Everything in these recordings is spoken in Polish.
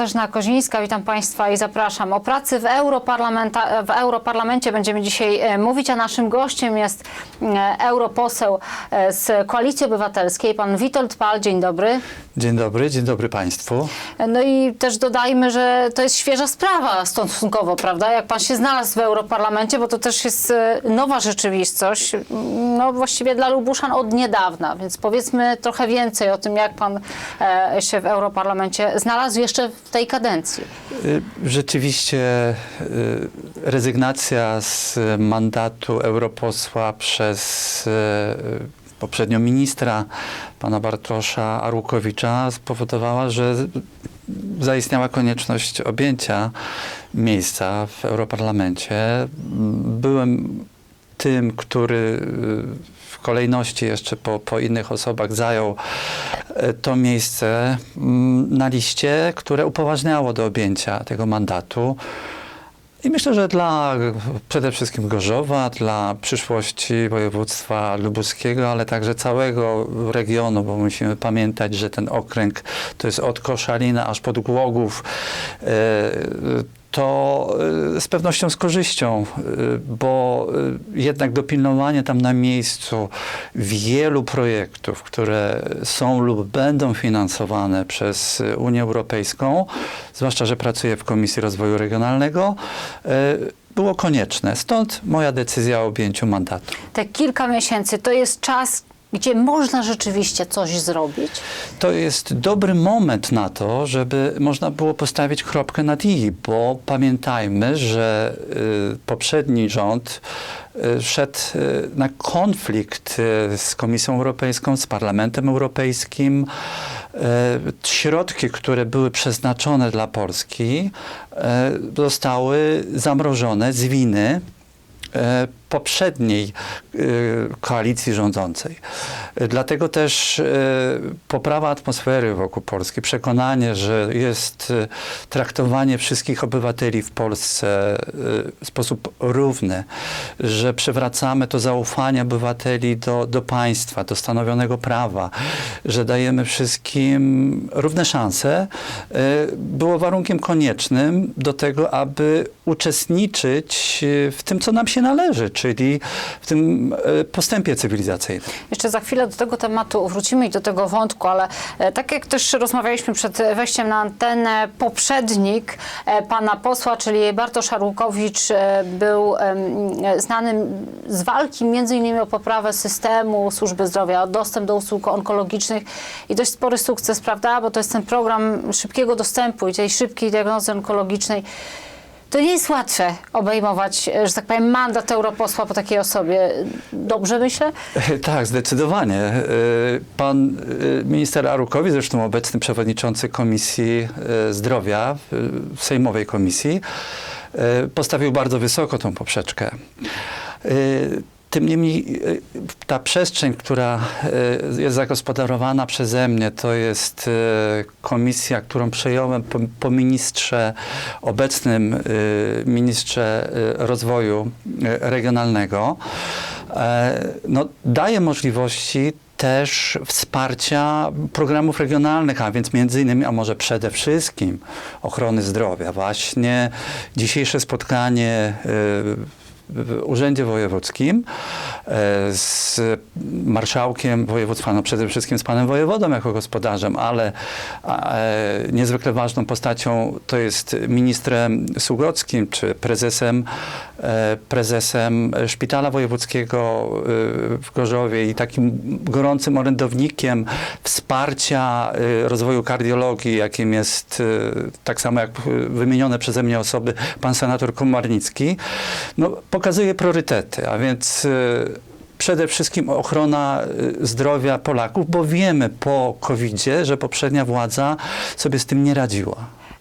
Katarzyna Kozińska, witam Państwa i zapraszam. O pracy w, w Europarlamencie będziemy dzisiaj e, mówić, a naszym gościem jest e, europoseł e, z Koalicji Obywatelskiej, pan Witold Pal. Dzień dobry. Dzień dobry, dzień dobry Państwu. No i też dodajmy, że to jest świeża sprawa stosunkowo, prawda? Jak pan się znalazł w Europarlamencie, bo to też jest nowa rzeczywistość, no właściwie dla Lubuszan od niedawna, więc powiedzmy trochę więcej o tym, jak pan się w Europarlamencie znalazł jeszcze w tej kadencji. Y, Rzeczywiście y, rezygnacja z mandatu europosła przez y, poprzednio ministra, pana Bartosza Arłukowicza spowodowała, że zaistniała konieczność objęcia miejsca w Europarlamencie. Byłem tym, który y, w kolejności jeszcze po, po innych osobach zajął e, to miejsce mm, na liście, które upoważniało do objęcia tego mandatu. I myślę, że dla przede wszystkim Gorzowa, dla przyszłości województwa lubuskiego, ale także całego regionu, bo musimy pamiętać, że ten okręg to jest od Koszalina aż pod Głogów, e, to e, z pewnością z korzyścią, e, bo e, jednak dopilnowanie tam na miejscu wielu projektów, które są lub będą finansowane przez Unię Europejską, zwłaszcza, że pracuję w Komisji Rozwoju Regionalnego, było konieczne. Stąd moja decyzja o objęciu mandatu. Te kilka miesięcy to jest czas, gdzie można rzeczywiście coś zrobić. To jest dobry moment na to, żeby można było postawić kropkę nad i, bo pamiętajmy, że y, poprzedni rząd y, szedł y, na konflikt y, z Komisją Europejską, z Parlamentem Europejskim. Y, Środki, które były przeznaczone dla Polski, y, zostały zamrożone z winy e, poprzedniej e, koalicji rządzącej. Dlatego też e, poprawa atmosfery wokół Polski, przekonanie, że jest e, traktowanie wszystkich obywateli w Polsce w sposób równy, że przywracamy to zaufanie obywateli do, do państwa, do stanowionego prawa, że dajemy wszystkim równe szanse, było warunkiem koniecznym do tego, aby uczestniczyć w tym, co nam się należy, czyli w tym e, postępie cywilizacyjnym. Jeszcze za chwilę do tego tematu wrócimy i do tego wątku, ale e, tak jak też rozmawialiśmy przed wejściem na antenę, poprzednik e, pana posła, czyli Bartosz Arłukowicz, był znany z walki między innymi o poprawę systemu służby zdrowia, o dostęp do usług onkologicznych i dość spory sukces, prawda? Bo to jest ten program szybkiego dostępu i tej szybkiej diagnozy onkologicznej. To nie jest łatwe obejmować, e, że tak powiem, mandat europosła po takiej osobie. Dobrze myślę? Tak, zdecydowanie. E, Pan e, minister Arukowicz, zresztą obecny przewodniczący Komisji e, Zdrowia, e, Sejmowej Komisji, e, postawił bardzo wysoko tą poprzeczkę. Tym niemniej e, ta przestrzeń, która e, jest zagospodarowana przeze mnie, to jest e, komisja, którą przejąłem po, po ministrze, obecnym ministrze rozwoju regionalnego, no, daje możliwości też wsparcia programów regionalnych, a więc między innymi, a może przede wszystkim ochrony zdrowia. Właśnie dzisiejsze spotkanie Urzędzie Wojewódzkim e, z marszałkiem województwa, no przede wszystkim z panem wojewodą jako gospodarzem, ale e, niezwykle ważną postacią to jest ministrem Sługockim, czy prezesem, e, prezesem Szpitala Wojewódzkiego w Gorzowie i takim gorącym orędownikiem wsparcia rozwoju kardiologii, jakim jest tak samo jak wymienione przeze mnie osoby pan senator Komarnicki, no, pokazuje priorytety, a więc e, przede wszystkim ochrona e, zdrowia Polaków, bo wiemy po COVID-zie, że poprzednia władza sobie z tym nie radziła.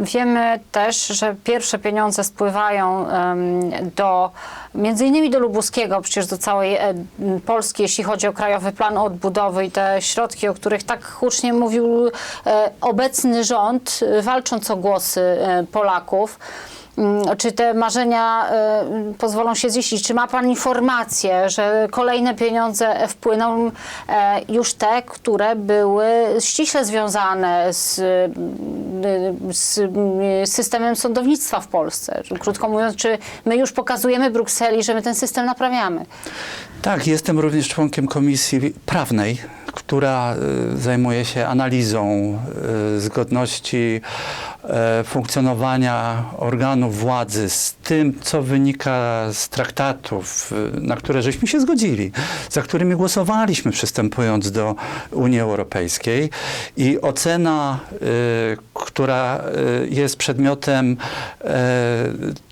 Wiemy też, że pierwsze pieniądze spływają do między innymi do Lubuskiego, przecież do całej e, Polski, jeśli chodzi o Krajowy Plan Odbudowy i te środki, o których tak hucznie mówił e, obecny rząd, walcząc o głosy e, Polaków. Mm, Czy te marzenia e, pozwolą się ziścić? Czy ma Pan informację, że kolejne pieniądze wpłyną, e, już te, które były ściśle związane z mm, z y, systemem sądownictwa w Polsce? Krótko mówiąc, czy my już pokazujemy Brukseli, że my ten system naprawiamy? Tak, jestem również członkiem komisji prawnej, która y, zajmuje się analizą y, zgodności e, funkcjonowania organów władzy z tym, co wynika z traktatów, y, na które żeśmy się zgodzili, za którymi głosowaliśmy przystępując do Unii Europejskiej. I ocena, y, która y, jest przedmiotem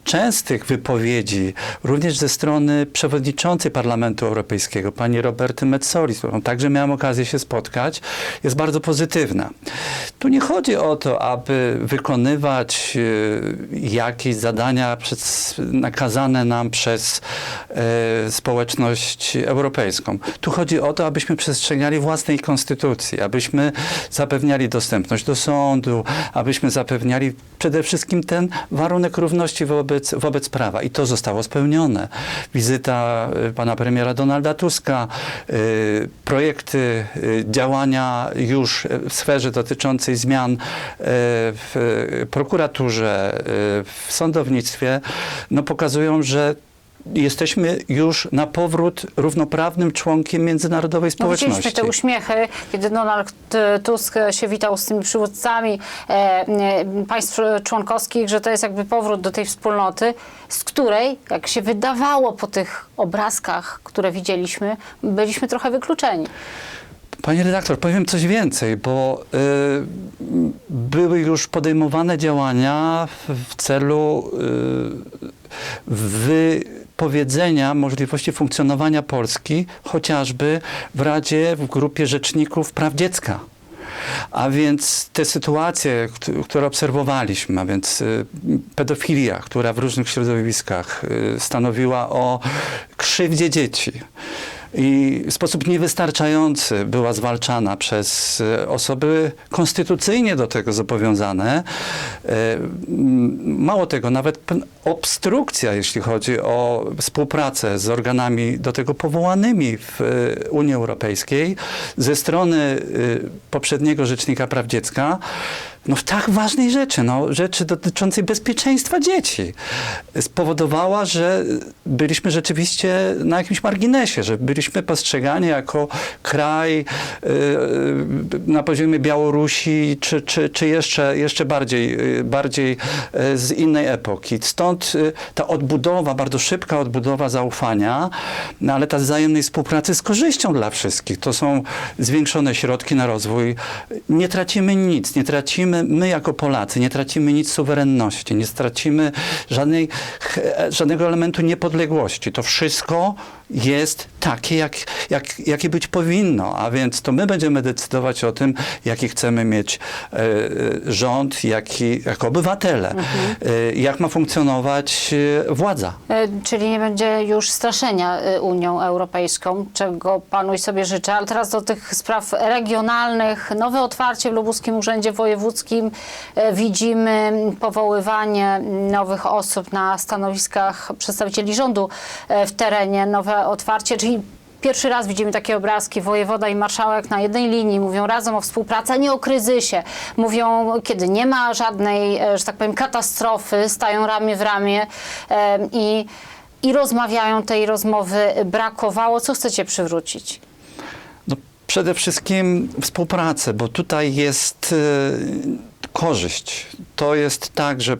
częstych wypowiedzi, również ze strony przewodniczącej Parlamentu Europejskiego, pani Roberty Metsolis, z którą także miałem okazję się spotkać, jest bardzo pozytywna. Tu nie chodzi o to, aby wykonywać e, jakieś zadania przez, nakazane nam przez e, społeczność europejską. Tu chodzi o to, abyśmy przestrzegali własnej konstytucji, abyśmy zapewniali dostępność do sądu, abyśmy zapewniali przede wszystkim ten warunek równości wobec, wobec prawa. I to zostało spełnione. Wizyta y, pana premiera Donalda Tuska, projekty działania już w sferze dotyczącej zmian y, w prokuraturze, y, w sądownictwie, no pokazują, że jesteśmy już na powrót równoprawnym członkiem międzynarodowej No, społeczności. widzieliśmy te uśmiechy, kiedy Donald Tusk się witał z tymi przywódcami e, państw członkowskich, że to jest jakby powrót do tej wspólnoty, z której, jak się wydawało po tych obrazkach, które widzieliśmy, byliśmy trochę wykluczeni. Panie redaktor, powiem coś więcej, bo y, były już podejmowane działania w, w celu y, wypowiedzenia możliwości funkcjonowania Polski, chociażby w Radzie, w grupie rzeczników praw dziecka. A więc te sytuacje, kt- które obserwowaliśmy, a więc y, pedofilia, która w różnych środowiskach y, stanowiła o krzywdzie dzieci i w sposób niewystarczający była zwalczana przez e, osoby konstytucyjnie do tego zobowiązane. E, Mało tego, nawet obstrukcja, jeśli chodzi o współpracę z organami do tego powołanymi w e, Unii Europejskiej ze strony poprzedniego Rzecznika Praw Dziecka, no w tak ważnej rzeczy, no, rzeczy dotyczącej bezpieczeństwa dzieci, spowodowała, że byliśmy rzeczywiście na jakimś marginesie, że byliśmy postrzegani jako kraj y, na poziomie Białorusi, czy, czy, czy jeszcze, jeszcze bardziej, y, bardziej y, z innej epoki. Stąd ta odbudowa, bardzo szybka odbudowa zaufania, no, ale ta wzajemnej współpracy z korzyścią dla wszystkich. To są zwiększone środki na rozwój. Nie tracimy nic, nie tracimy my jako Polacy, nie tracimy nic suwerenności, nie stracimy żadnej, he- żadnego elementu niepodległości. To wszystko jest takie, jak, jak, jakie być powinno, a więc to my będziemy decydować o tym, jaki chcemy mieć e, e, rząd, jaki, jako obywatele, e, jak ma funkcjonować władza. Czyli nie będzie już straszenia Unią Europejską, czego panu i sobie życzę. Ale teraz do tych spraw regionalnych. Nowe otwarcie w Lubuskim Urzędzie Wojewódzkim. Widzimy powoływanie nowych osób na stanowiskach przedstawicieli rządu w terenie. Nowe otwarcie, czyli Pierwszy raz widzimy takie obrazki, wojewoda i marszałek na jednej linii mówią razem o współpracy, a nie o kryzysie. Mówią, kiedy nie ma żadnej, e, że tak powiem, katastrofy, stają ramię w ramię em, i, i rozmawiają. Tej rozmowy brakowało. Co chcecie przywrócić? No, przede wszystkim współpracę, bo tutaj jest e, korzyść. To jest tak, że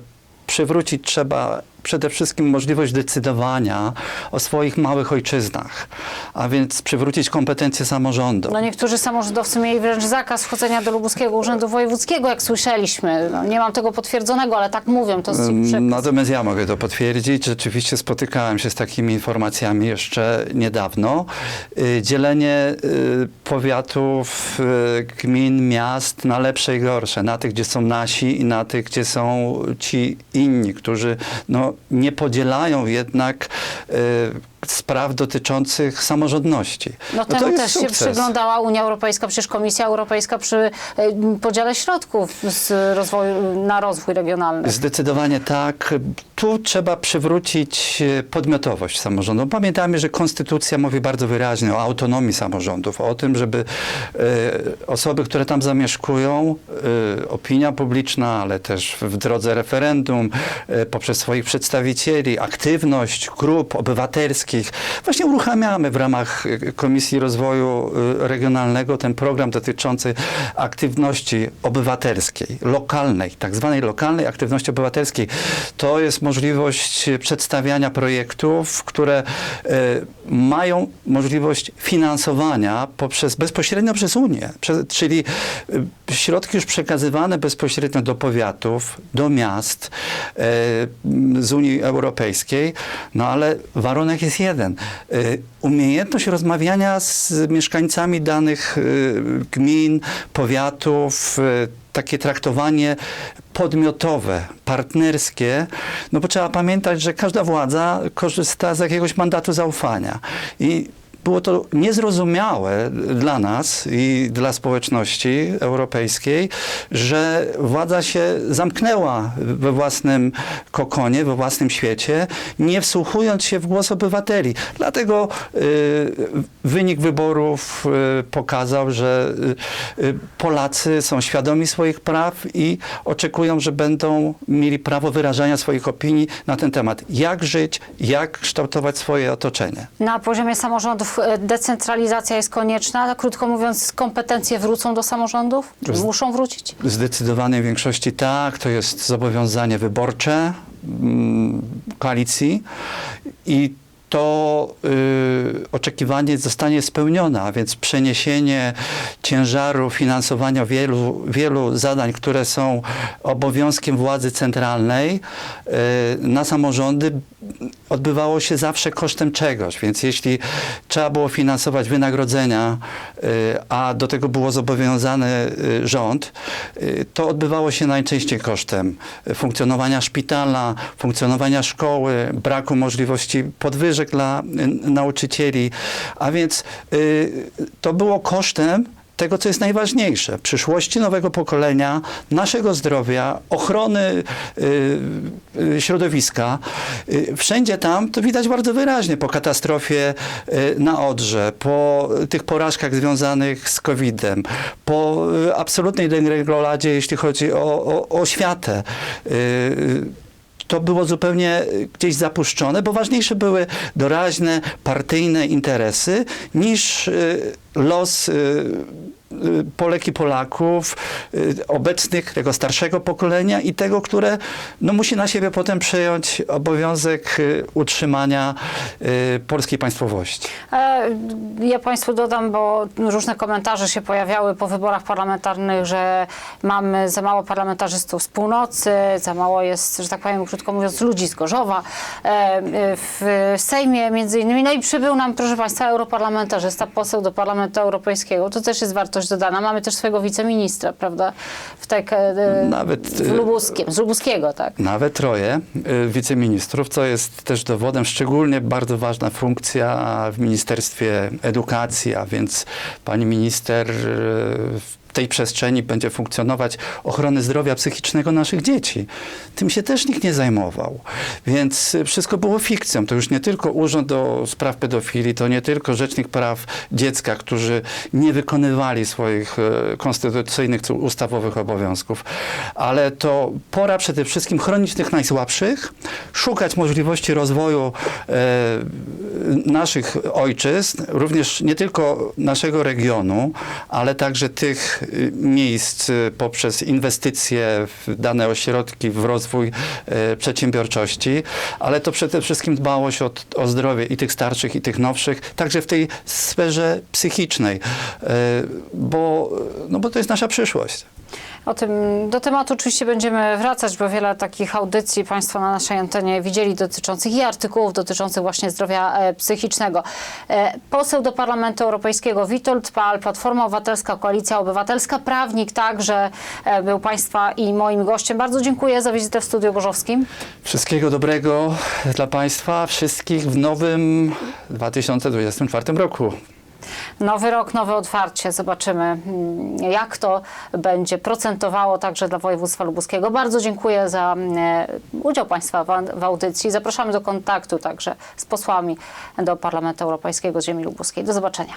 przywrócić trzeba przede wszystkim możliwość decydowania o swoich małych ojczyznach, a więc przywrócić kompetencje samorządu. No niektórzy samorządowcy mieli wręcz zakaz wchodzenia do Lubuskiego Urzędu Wojewódzkiego, jak słyszeliśmy. No, nie mam tego potwierdzonego, ale tak mówią. To jest. Natomiast ja mogę to potwierdzić. Rzeczywiście spotykałem się z takimi informacjami jeszcze niedawno. Y, Dzielenie y, powiatów, y, gmin, miast na lepsze i gorsze. Na tych, gdzie są nasi i na tych, gdzie są ci inni, którzy no, nie podzielają jednak y, spraw dotyczących samorządności. No to temu też się sukces. przyglądała Unia Europejska, przecież Komisja Europejska przy e, podziale środków z rozwoju, na rozwój regionalny. Zdecydowanie tak. Tu trzeba przywrócić e, podmiotowość samorządom. Pamiętajmy, że konstytucja mówi bardzo wyraźnie o autonomii samorządów, o tym, żeby e, osoby, które tam zamieszkują, opinia publiczna, ale też w drodze referendum, poprzez swoich przedstawicieli, aktywność grup obywatelskich. Właśnie uruchamiamy w ramach e, Komisji Rozwoju e, Regionalnego ten program dotyczący aktywności obywatelskiej, lokalnej, tak zwanej lokalnej aktywności obywatelskiej. To jest możliwość przedstawiania projektów, które e, mają możliwość finansowania poprzez, bezpośrednio przez Unię, prze, czyli środki już przekazywane bezpośrednio do powiatów, do miast z Unii Europejskiej, no ale warunek jest jeden. E, umiejętność rozmawiania z mieszkańcami danych e, gmin, powiatów, e, takie traktowanie podmiotowe, partnerskie, no bo trzeba pamiętać, że każda władza korzysta z jakiegoś mandatu zaufania. I było to niezrozumiałe dla nas i dla społeczności europejskiej, że władza się zamknęła we własnym kokonie, we własnym świecie, nie wsłuchując się w głos obywateli. Dlatego y, wynik wyborów y, pokazał, że y, y, Polacy są świadomi swoich praw i oczekują, że będą mieli prawo wyrażania swoich opinii na ten temat. Jak żyć, jak kształtować swoje otoczenie. Na poziomie samorządów e, decentralizacja jest konieczna. Krótko mówiąc, kompetencje wrócą do samorządów? Muszą wrócić? W zdecydowanej większości tak, to jest zobowiązanie wyborcze mm, koalicji i to y, oczekiwanie zostanie spełnione, a więc przeniesienie ciężaru finansowania wielu, wielu zadań, które są obowiązkiem władzy centralnej y, na samorządy odbywało się zawsze kosztem czegoś, więc jeśli trzeba było finansować wynagrodzenia, y, a do tego było zobowiązany y, rząd, y, to odbywało się najczęściej kosztem funkcjonowania szpitala, funkcjonowania szkoły, braku możliwości podwyżek dla y, nauczycieli, a więc y, to było kosztem tego, co jest najważniejsze, przyszłości nowego pokolenia, naszego zdrowia, ochrony y, środowiska. Wszędzie tam to widać bardzo wyraźnie po katastrofie na Odrze, po tych porażkach związanych z COVID-em, po absolutnej degrengoladzie, jeśli chodzi o, o, o oświatę. To było zupełnie gdzieś zapuszczone, bo ważniejsze były doraźne, partyjne interesy niż y, los y, y, Polek i Polaków, y, obecnych, tego starszego pokolenia i tego, które no, musi na siebie potem przejąć obowiązek utrzymania polskiej państwowości. E, Ja Państwu dodam, bo różne komentarze się pojawiały po wyborach parlamentarnych, że mamy za mało parlamentarzystów z północy, za mało jest, że tak powiem, krótko mówiąc, ludzi z Gorzowa. E, e, W Sejmie między innymi, no i przybył nam, proszę Państwa, europarlamentarzysta, poseł do Parlamentu Europejskiego. To też jest wartość dodana. Mamy też swojego wiceministra, prawda, w, tak, e, Nawet, w e, Lubuskiem, z Lubuskiego, tak. Nawet troje y, wiceministrów, co jest też dowodem, szczególnie bardzo ważna funkcja w Ministerstwie Edukacji, a więc pani minister w tej przestrzeni będzie funkcjonować ochrony zdrowia psychicznego naszych dzieci. Tym się też nikt nie zajmował. Więc y, wszystko było fikcją. To już nie tylko Urząd do Spraw Pedofilii, to nie tylko Rzecznik Praw Dziecka, którzy nie wykonywali swoich e, konstytucyjnych ustawowych obowiązków, ale to pora przede wszystkim chronić tych najsłabszych, szukać możliwości rozwoju e, naszych ojczyzn, również nie tylko naszego regionu, ale także tych y, miejsc y, poprzez inwestycje w dane ośrodki, w rozwój e, przedsiębiorczości, ale to przede wszystkim dbałość o, o zdrowie i tych starszych, i tych nowszych, także w tej sferze psychicznej, e, bo, no bo to jest nasza przyszłość. O tym, do tematu oczywiście będziemy wracać, bo wiele takich audycji Państwo na naszej antenie widzieli dotyczących i artykułów dotyczących właśnie zdrowia e, psychicznego. E, poseł do Parlamentu Europejskiego Witold Pal, Platforma Obywatelska, Koalicja Obywatelska, prawnik także e, był Państwa i moim gościem. Bardzo dziękuję za wizytę w Studiu Gorzowskim. Wszystkiego dobrego dla Państwa, wszystkich w nowym 2024 roku. Nowy rok, nowe otwarcie. Zobaczymy, mm, jak to będzie procentowało także dla województwa lubuskiego. Bardzo dziękuję za e, udział Państwa w audycji. Zapraszamy do kontaktu także z posłami do Parlamentu Europejskiego z ziemi lubuskiej. Do zobaczenia.